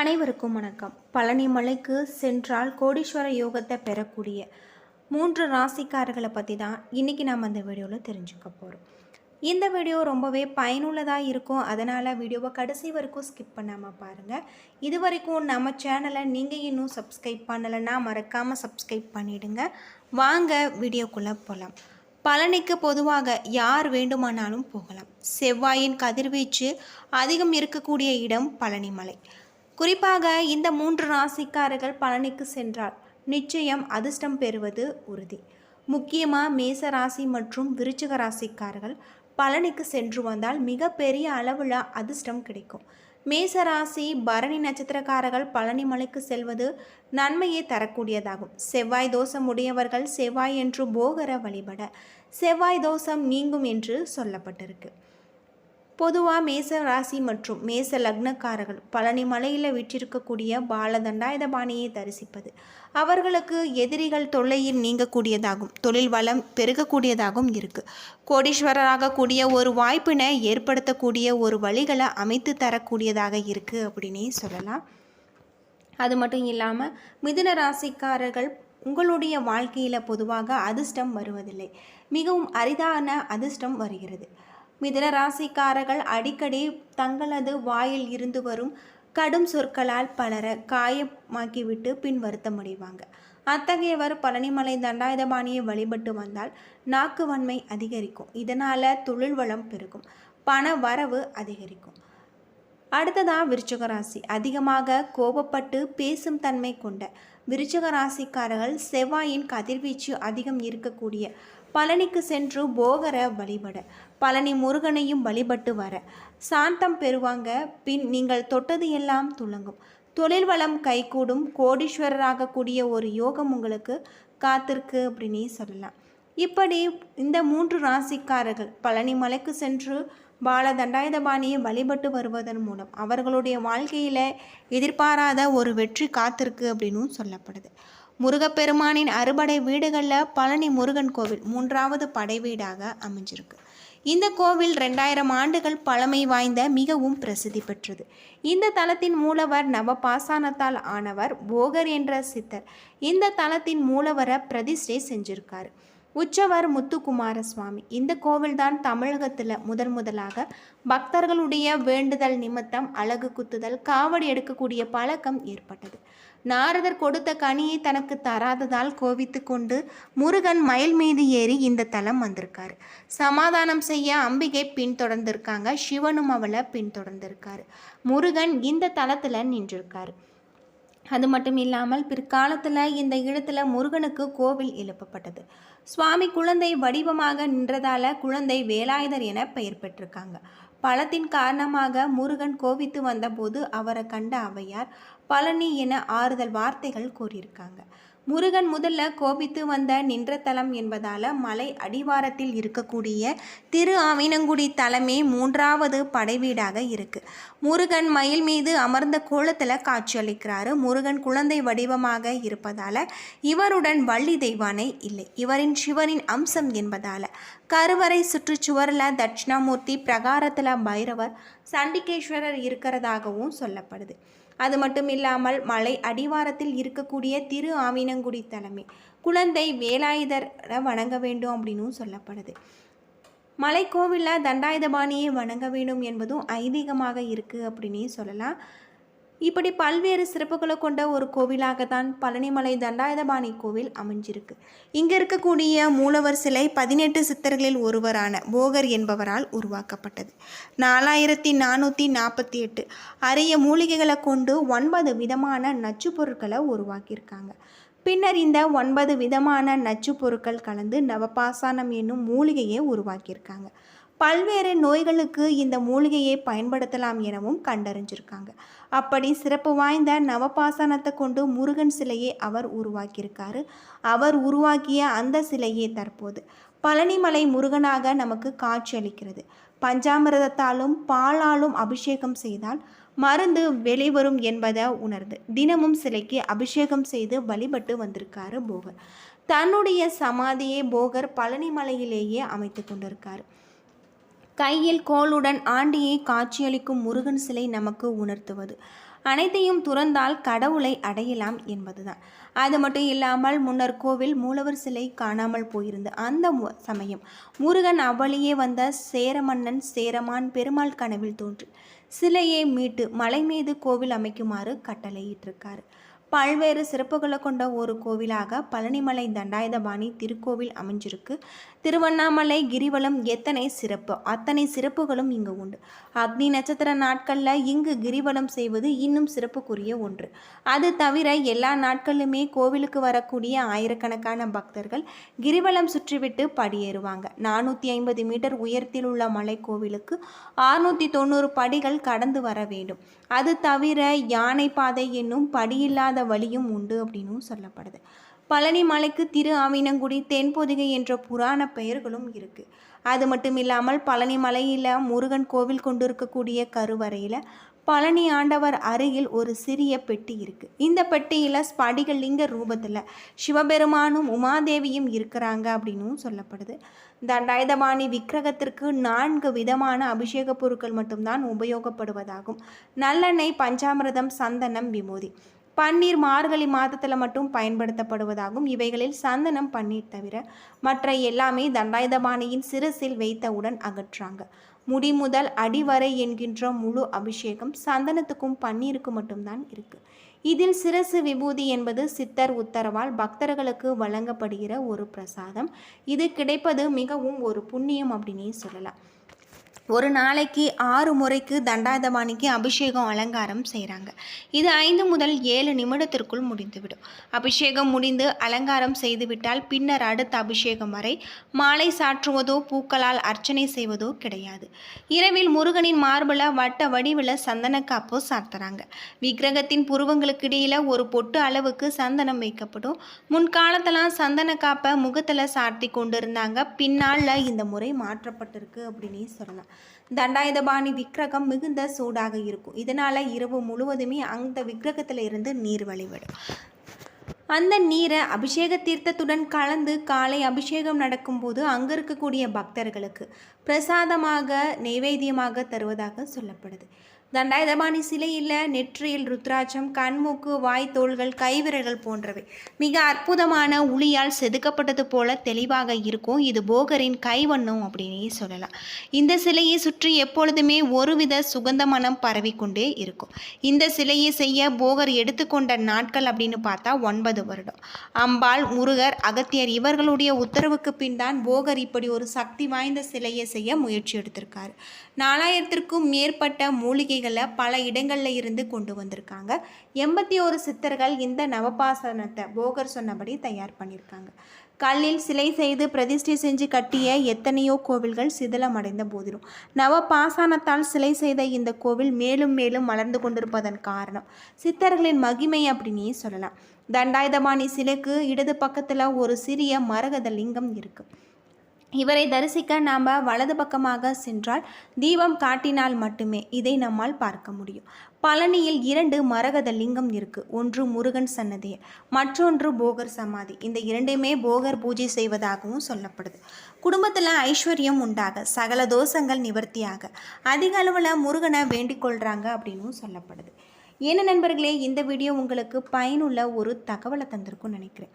அனைவருக்கும் வணக்கம். பழனி மலைக்கு சென்றால் கோடீஸ்வர யோகத்தை பெறக்கூடிய மூன்று ராசிக்காரர்களை பற்றி தான் இன்றைக்கி நம்ம அந்த வீடியோவில் தெரிஞ்சுக்க போகிறோம் இந்த வீடியோ ரொம்பவே பயனுள்ளதாக இருக்கும். அதனால் வீடியோவை கடைசி வரைக்கும் ஸ்கிப் பண்ணாமல் பாருங்கள் இது வரைக்கும் நம்ம சேனலை நீங்கள் இன்னும் சப்ஸ்கிரைப் பண்ணலைன்னா மறக்காமல் சப்ஸ்கிரைப் பண்ணிவிடுங்க வாங்க வீடியோக்குள்ளே போகலாம் பழனிக்கு பொதுவாக யார் வேண்டுமானாலும் போகலாம். செவ்வாயின் கதிர்வீச்சு அதிகம் இருக்கக்கூடிய இடம் பழனிமலை. குறிப்பாக இந்த மூன்று ராசிக்காரர்கள் பழனிக்கு சென்றால் நிச்சயம் அதிர்ஷ்டம் பெறுவது உறுதி. முக்கியமாக மேச ராசி மற்றும் விருச்சிக ராசிக்காரர்கள் பழனிக்கு சென்று வந்தால் மிகப்பெரிய அளவில் அதிர்ஷ்டம் கிடைக்கும். மேச ராசி பரணி நட்சத்திரக்காரர்கள் பழனி மலைக்கு செல்வது நன்மையை தரக்கூடியதாகும். செவ்வாய் தோஷம் உடையவர்கள் செவ்வாய் என்று போகர வழிபட செவ்வாய் தோஷம் நீங்கும் என்று சொல்லப்பட்டிருக்கு. பொதுவாக மேச ராசி மற்றும் மேச லக்னக்காரர்கள் பழனி மலையில் விற்றிருக்கக்கூடிய பால பாணியை தரிசிப்பது. அவர்களுக்கு எதிரிகள் தொல்லையில் நீங்கக்கூடியதாகும். தொழில் வளம் பெருகக்கூடியதாகவும் இருக்குது கோடீஸ்வரராக கூடிய ஒரு வாய்ப்பினை ஏற்படுத்தக்கூடிய ஒரு வழிகளை அமைத்து தரக்கூடியதாக இருக்குது அப்படின்னே சொல்லலாம். அது மட்டும் இல்லாமல் மிதுன ராசிக்காரர்கள் உங்களுடைய வாழ்க்கையில் பொதுவாக அதிர்ஷ்டம் வருவதில்லை. மிகவும் அரிதான அதிர்ஷ்டம் வருகிறது. மிதன ராசிக்காரர்கள் அடிக்கடி தங்களது வாயில் இருந்து வரும் கடும் சொற்களால் பலர காயமாக்கிவிட்டு பின் வருத்தமடைவாங்க அத்தகையவர் பழனிமலை தண்டாயுதபாணியை வழிபட்டு வந்தால் நாக்கு வன்மை அதிகரிக்கும். இதனால் தொழில் வளம் பெருகும். பண வரவு அதிகரிக்கும். அடுத்ததாக விருச்சக ராசி. அதிகமாக கோபப்பட்டு பேசும் தன்மை கொண்ட விருச்சிக ராசிக்காரர்கள் செவ்வாயின் கதிர்வீச்சு அதிகம் இருக்கக்கூடிய பழனிக்கு சென்று போகர வழிபட. பழனி முருகனையும் வழிபட்டு வர. சாந்தம் பெறுவாங்க பின் நீங்கள் தொட்டது எல்லாம் துளங்கும். தொழில் வளம் கைகூடும் கோடீஸ்வரராக கூடிய ஒரு யோகம் உங்களுக்கு காத்திருக்கு அப்படின்னே சொல்லலாம். இப்படி இந்த மூன்று ராசிக்காரர்கள் பழனி மலைக்கு சென்று பால தண்டாயுதபாணியை வழிபட்டு வருவதன் மூலம் அவர்களுடைய வாழ்க்கையில் எதிர்பாராத ஒரு வெற்றி காத்திருக்கு அப்படின்னும் சொல்லப்படுது. முருகப்பெருமானின் அறுபடை வீடுகளில் பழனி முருகன் கோவில் மூன்றாவது படை வீடாக அமைஞ்சிருக்கு. இந்த கோவில் ரெண்டாயிரம் ஆண்டுகள் பழமை வாய்ந்த மிகவும் பிரசித்தி பெற்றது. இந்த தலத்தின் மூலவர் நவபாசானத்தால் ஆனவர் போகர் என்ற சித்தர். இந்த தலத்தின் மூலவரை பிரதிஷ்டை செஞ்சிருக்காரு. உற்சவர் முத்துக்குமார சுவாமி இந்த கோவில்தான் தமிழகத்தில் முதன் முதலாக பக்தர்களுடைய வேண்டுதல் நிமித்தம் அழகு குத்துதல் காவடி எடுக்கக்கூடிய பழக்கம் ஏற்பட்டது. நாரதர் கொடுத்த கனியை தனக்கு தராததால் கோவித்து கொண்டு முருகன் மயில் மீது ஏறி இந்த தலம் வந்திருக்காரு. சமாதானம் செய்ய அம்பிகை பின்தொடர்ந்திருக்காங்க. சிவனும் அவளை பின்தொடர்ந்திருக்காரு. முருகன் இந்த தலத்தில் நின்றிருக்காரு. அது மட்டும் இல்லாமல் பிற்காலத்தில் இந்த இடத்துல முருகனுக்கு கோவில் எழுப்பப்பட்டது. சுவாமி குழந்தை வடிவமாக நின்றதால குழந்தை வேலாயுதர் என பெயர் பெற்றிருக்காங்க. பழத்தின் காரணமாக முருகன் கோவித்து வந்தபோது அவரை கண்ட அவையார் பழனி என ஆறுதல் வார்த்தைகள் கூறியிருக்காங்க. முருகன் முதல்ல கோபித்து வந்த நின்ற தலம் என்பதால் மலை அடிவாரத்தில் இருக்கக்கூடிய திரு ஆவினங்குடி தலமே மூன்றாவது படைவீடாக இருக்கு. முருகன் மயில் மீது அமர்ந்த கோலத்தில் காட்சியளிக்கிறாரு முருகன் குழந்தை வடிவமாக இருப்பதால் இவருடன் வள்ளி தெய்வானை இல்லை. இவரின் சிவனின் அம்சம் என்பதால் கருவறை சுற்றுச்சுவரில் தட்சிணாமூர்த்தி பிரகாரத்தில் பைரவர் சண்டிகேஸ்வரர் இருக்கிறதாகவும் சொல்லப்படுது. அது மட்டும் இல்லாமல் மலை அடிவாரத்தில் இருக்கக்கூடிய திரு ஆவினங்குடி தலைமை. குழந்தை வேலாயுதரை வணங்க வேண்டும் அப்படின்னும் சொல்லப்படுது. மலைக்கோவிலில் தண்டாயுதபாணியை வணங்க வேண்டும் என்பதும் ஐதீகமாக இருக்குது அப்படின்னே சொல்லலாம். இப்படி பல்வேறு சிறப்புகளை கொண்ட ஒரு கோவிலாக தான் பழனிமலை தண்டாயுதபாணி கோவில் அமைஞ்சிருக்கு. இங்கே இருக்கக்கூடிய மூலவர் சிலை பதினெட்டு சித்தர்களில் ஒருவரான போகர் என்பவரால் உருவாக்கப்பட்டது. நாலாயிரத்தி நானூற்றி நாற்பத்தி எட்டு அரிய மூலிகைகளை கொண்டு ஒன்பது விதமான நச்சு பொருட்களை உருவாக்கியிருக்காங்க. பின்னர் இந்த ஒன்பது விதமான நச்சு பொருட்கள் கலந்து நவபாசானம் என்னும் மூலிகையை உருவாக்கியிருக்காங்க. பல்வேறு நோய்களுக்கு இந்த மூலிகையை பயன்படுத்தலாம் எனவும் கண்டறிஞ்சிருக்காங்க. அப்படி சிறப்பு வாய்ந்த நவபாசனத்தை கொண்டு முருகன் சிலையை அவர் உருவாக்கியிருக்காரு. அவர் உருவாக்கிய அந்த சிலையே தற்போது. பழனிமலை முருகனாக நமக்கு காட்சியளிக்கிறது. பஞ்சாமிரதத்தாலும் பாலாலும் அபிஷேகம் செய்தால் மருந்து வெளிவரும் என்பதை உணர்ந்து தினமும் சிலைக்கு அபிஷேகம் செய்து வழிபட்டு வந்திருக்காரு போகர். தன்னுடைய சமாதியை போகர் பழனிமலையிலேயே அமைத்து கொண்டிருக்காரு. கையில் கோளுடன் ஆண்டியை காட்சியளிக்கும் முருகன் சிலை நமக்கு உணர்த்துவது. அனைத்தையும் துறந்தால் கடவுளை அடையலாம் என்பதுதான். அது மட்டும் இல்லாமல் முன்னர் கோவில் மூலவர் சிலை காணாமல் போயிருந்த அந்த சமயம் முருகன் அவ்வழியே வந்த சேரமன்னன் சேரமான் பெருமாள் கனவில் தோன்றி சிலையை மீட்டு மலை மீது கோவில் அமைக்குமாறு கட்டளையிட்டிருக்காரு. பல்வேறு சிறப்புகளை கொண்ட ஒரு கோவிலாக பழனிமலை தண்டாயுதபாணி திருக்கோவில் அமைஞ்சிருக்கு. திருவண்ணாமலை கிரிவலம் எத்தனை சிறப்பு? அத்தனை சிறப்புகளும் இங்கு உண்டு. அக்னி நட்சத்திர நாட்களில் இங்கு கிரிவலம் செய்வது இன்னும் சிறப்புக்குரிய ஒன்று. அது தவிர எல்லா நாட்களிலுமே கோவிலுக்கு வரக்கூடிய ஆயிரக்கணக்கான பக்தர்கள் கிரிவலம் சுற்றிவிட்டு படியேறுவாங்க. நானூற்றி ஐம்பது மீட்டர் உயரத்தில் உள்ள மலை கோவிலுக்கு ஆறுநூற்றி தொண்ணூறு படிகள் கடந்து வர வேண்டும். அது தவிர யானை பாதை என்னும் படியில்லாத வழியும் உண்டு அப்படின்னும் சொல்லப்படுது. பழனி மலைக்கு திரு ஆவினங்குடி தென்பொதிகை என்ற புராண பெயர்களும் இருக்குது அது மட்டும் இல்லாமல் பழனி மலையில் முருகன் கோவில் கொண்டிருக்கக்கூடிய கருவறையில் பழனி ஆண்டவர் அருகில் ஒரு சிறிய பெட்டி இருக்கு. இந்த பெட்டியில் ஸ்படிகலிங்க ரூபத்தில் சிவபெருமானும் உமாதேவியும் இருக்கிறாங்க அப்படின்னும் சொல்லப்படுது. தண்டாயுதபாணி விக்கிரகத்திற்கு நான்கு விதமான அபிஷேக பொருட்கள் மட்டும்தான் உபயோகப்படுவதாகும். நல்லெண்ணெய் பஞ்சாமிரதம் சந்தனம் விமோதி. பன்னீர் மார்கழி மாதத்தில் மட்டும் பயன்படுத்தப்படுவதாகும். இவைகளில் சந்தனம் பன்னீர் தவிர மற்ற எல்லாமே தண்டாயுதபாணியின் சிரசில் வைத்தவுடன் அகற்றாங்க. முடி முதல் அடிவரை என்கின்ற முழு அபிஷேகம் சந்தனத்துக்கும் பன்னீருக்கும் மட்டும்தான் இருக்குது இதில் சிரசு விபூதி என்பது சித்தர் உத்தரவால் பக்தர்களுக்கு வழங்கப்படுகிற ஒரு பிரசாதம். இது கிடைப்பது மிகவும் ஒரு புண்ணியம் அப்படின்னே சொல்லலாம். ஒரு நாளைக்கு ஆறு முறைக்கு தண்டாயுதபாணிக்கு அபிஷேகம் அலங்காரம் செய்கிறாங்க இது ஐந்து முதல் ஏழு நிமிடத்திற்குள் முடிந்துவிடும். அபிஷேகம் முடிந்து அலங்காரம் செய்துவிட்டால் பின்னர் அடுத்த அபிஷேகம் வரை மாலை சாற்றுவதோ பூக்களால் அர்ச்சனை செய்வதோ கிடையாது. இரவில் முருகனின் மார்பில் வட்ட வடிவில் சந்தன காப்பு சாத்துறாங்க. விக்கிரகத்தின் புருவங்களுக்கு இடையில் ஒரு பொட்டு அளவுக்கு சந்தனம் வைக்கப்படும். முன்காலத்தெல்லாம் சந்தன காப்பை முகத்தில் சாத்தி கொண்டு இருந்தாங்க பின்னால் இந்த முறை மாற்றப்பட்டிருக்கு அப்படின்னு சொல்லலாம். தண்டாயுதபாணி விக்கிரகம் மிகுந்த சூடாக இருக்கும். இதனால் இரவு முழுவதுமே அந்த விக்கிரகத்தில் இருந்து நீர் வழிவிடும் அந்த நீரை அபிஷேக தீர்த்தத்துடன் கலந்து காலை அபிஷேகம் நடக்கும்போது அங்கே இருக்கக்கூடிய பக்தர்களுக்கு பிரசாதமாக நைவேத்தியமாக தருவதாக சொல்லப்படுது. தண்டாயுதபாணி சிலையில் நெற்றியில் ருத்ராட்சம் கண்மூக்கு வாய் தோள்கள் கைவிரல்கள் போன்றவை. மிக அற்புதமான உளியால் செதுக்கப்பட்டது போல தெளிவாக இருக்கும். இது போகரின் கைவண்ணம் அப்படின்னே சொல்லலாம். இந்த சிலையை சுற்றி எப்பொழுதுமே ஒருவித சுகந்த மனம் பரவிக்கொண்டே இருக்கும். இந்த சிலையை செய்ய போகர் எடுத்துக்கொண்ட நாட்கள் அப்படின்னு பார்த்தா ஒன்பது வருடம். அம்பாள் முருகர் அகத்தியர் இவர்களுடைய உத்தரவுக்கு பின் தான் போகர் இப்படி ஒரு சக்தி வாய்ந்த சிலையை செய்ய முயற்சி எடுத்திருக்காரு. நாலாயிரத்திற்கும் மேற்பட்ட மூலிகை பல இடங்களில் இருந்து கொண்டு வந்திருக்காங்க. எண்பத்தி ஒரு சித்தர்கள் இந்த நவபாசனத்தை போகர் சொன்னபடி தயார் பண்ணியிருக்காங்க. கல்லில் சிலை செய்து பிரதிஷ்டை செஞ்சு கட்டிய எத்தனையோ கோவில்கள் சிதிலமடைந்த போதிலும் நவபாசானத்தால் சிலை செய்த இந்த கோவில் மேலும் மேலும் மலர்ந்து கொண்டிருப்பதன் காரணம் சித்தர்களின் மகிமை அப்படின்னே சொல்லலாம். தண்டாயுதபாணி சிலைக்கு இடது பக்கத்தில் ஒரு சிறிய மரகத லிங்கம் இருக்குது இவரை தரிசிக்க நாம் வலது பக்கமாக சென்றால் தீபம் காட்டினால் மட்டுமே இதை நம்மால் பார்க்க முடியும். பழனியில் இரண்டு மரகத லிங்கம் இருக்குது ஒன்று முருகன் சன்னதியில் மற்றொன்று போகர் சமாதி. இந்த இரண்டையுமே போகர் பூஜை செய்வதாகவும் சொல்லப்படுது. குடும்பத்தில் ஐஸ்வர்யம் உண்டாக சகல தோஷங்கள் நிவர்த்தியாக அதிக அளவில் முருகனை வேண்டிக் கொள்கிறாங்க அப்படின்னும் சொல்லப்படுது. என்ன நண்பர்களே இந்த வீடியோ உங்களுக்கு பயனுள்ள ஒரு தகவலை தந்திருக்கும்னு நினைக்கிறேன்.